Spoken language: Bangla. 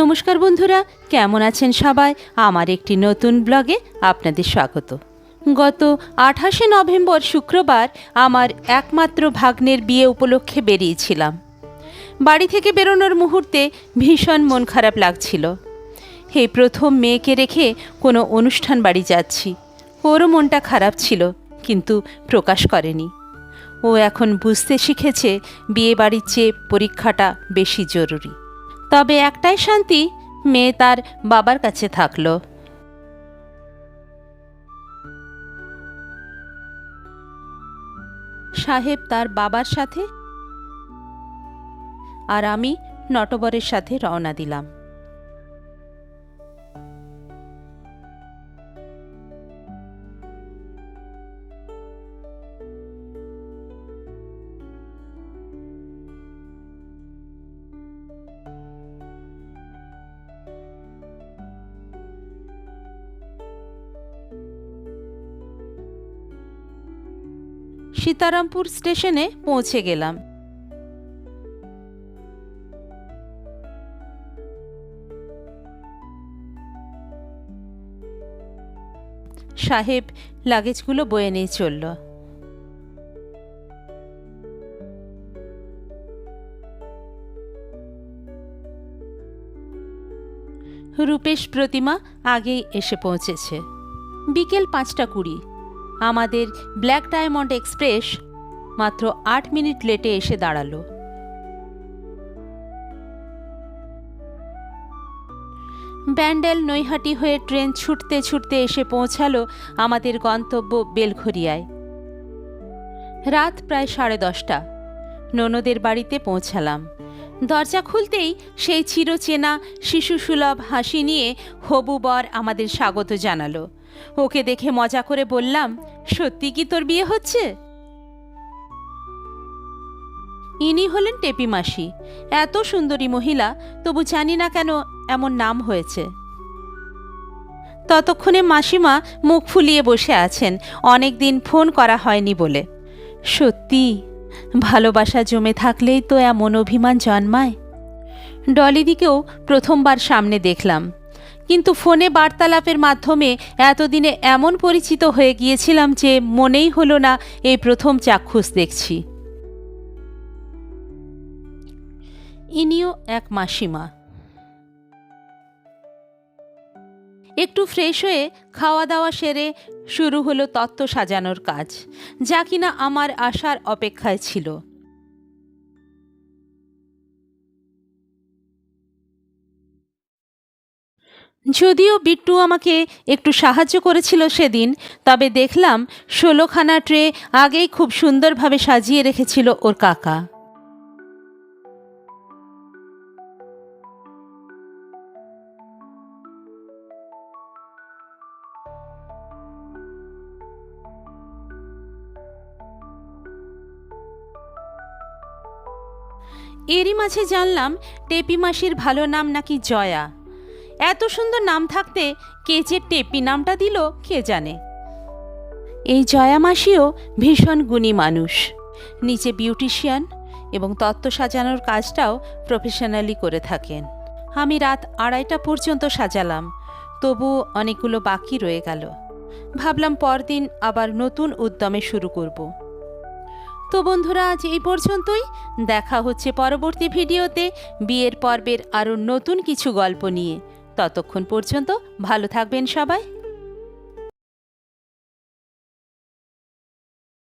নমস্কার বন্ধুরা, কেমন আছেন সবাই? আমার একটি নতুন ব্লগে আপনাদের স্বাগত। গত আঠাশে নভেম্বর শুক্রবার আমার একমাত্র ভাগ্নের বিয়ে উপলক্ষে বেরিয়েছিলাম। বাড়ি থেকে বেরোনোর মুহূর্তে ভীষণ মন খারাপ লাগছিল। এই প্রথম মেয়েকে রেখে কোনো অনুষ্ঠান বাড়ি যাচ্ছি। ওরও মনটা খারাপ ছিল, কিন্তু প্রকাশ করেনি। ও এখন বুঝতে শিখেছে বিয়ে বাড়ির চেয়ে পরীক্ষাটা বেশি জরুরি। তবে একটাই শান্তি, মেয়ে তার বাবার কাছে থাকল। সাহেব তার বাবার সাথে আর আমি নটবরের সাথে রওনা দিলাম। সীতারামপুর স্টেশনে পৌঁছে গেলাম। সাহেব লাগেজগুলো বয়ে নিয়ে চলল। রূপেশ প্রতিমা আগেই এসে পৌঁছেছে। বিকেল পাঁচটা কুড়ি। আমাদের ব্ল্যাক ডায়মন্ড এক্সপ্রেস মাত্র আট মিনিট লেটে এসে দাঁড়াল। ব্যান্ডেল নৈহাটি হয়ে ট্রেন ছুটতে ছুটতে এসে পৌঁছালো আমাদের গন্তব্য বেলঘরিয়ায় রাত প্রায় সাড়ে দশটা। ননদের বাড়িতে পৌঁছালাম। দরজা খুলতেই সেই চিরচেনা, শিশুসুলভ হাসি নিয়ে হবু বর আমাদের স্বাগত জানালো। ওকে দেখে মজা করে বললাম, সত্যি কি তোর বিয়ে হচ্ছে? ইনি হলেন টেপি মাসি। এত সুন্দরী মহিলা, তবু জানি না কেন এমন নাম হয়েছে। ততক্ষণে মাসিমা মুখ ফুলিয়ে বসে আছেন অনেক দিন ফোন করা হয়নি বলে। সত্যি? ভালোবাসা জমে থাকলেই তো এমন অভিমান জন্মায়। ডলিদিকেও প্রথমবার সামনে দেখলাম। কিন্তু ফোনে বার্তালাপের মাধ্যমে এতদিনে এমন পরিচিত হয়ে গিয়েছিলাম যে মনেই হলো না এই প্রথম চাক্ষুষ দেখছি। ইনিও এক মাসিমা। একটু ফ্রেশ হয়ে খাওয়া দাওয়া সেরে শুরু হলো তত্ত্ব সাজানোর কাজ, যা কিনা আমার আসার অপেক্ষায় ছিল। যদিও বিট্টু আমাকে একটু সাহায্য করেছিল সেদিন, তবে দেখলাম ষোলোখানা ট্রে আগেই খুব সুন্দরভাবে সাজিয়ে রেখেছিল ওর কাকা। এরই মাঝে জানলাম টেপি মাসির ভালো নাম নাকি জয়া। এত সুন্দর নাম থাকতে কে যে টেপি নামটা দিল, কে জানে। এই জয়া মাসিও ভীষণ গুণী মানুষ। নিচে বিউটিশিয়ান এবং তত্ত্ব সাজানোর কাজটাও প্রফেশনালি করে থাকেন। আমি রাত আড়াইটা পর্যন্ত সাজালাম, তবু অনেকগুলো বাকি রয়ে গেল। ভাবলাম পরদিন আবার নতুন উদ্যমে শুরু করব। তো বন্ধুরা, আজ এই পর্যন্তই। দেখা হচ্ছে পরবর্তী ভিডিওতে। বিয়ের পর্বের আরও নতুন কিছু গল্প নিয়ে। ততক্ষণ পর্যন্ত ভালো থাকবেন সবাই।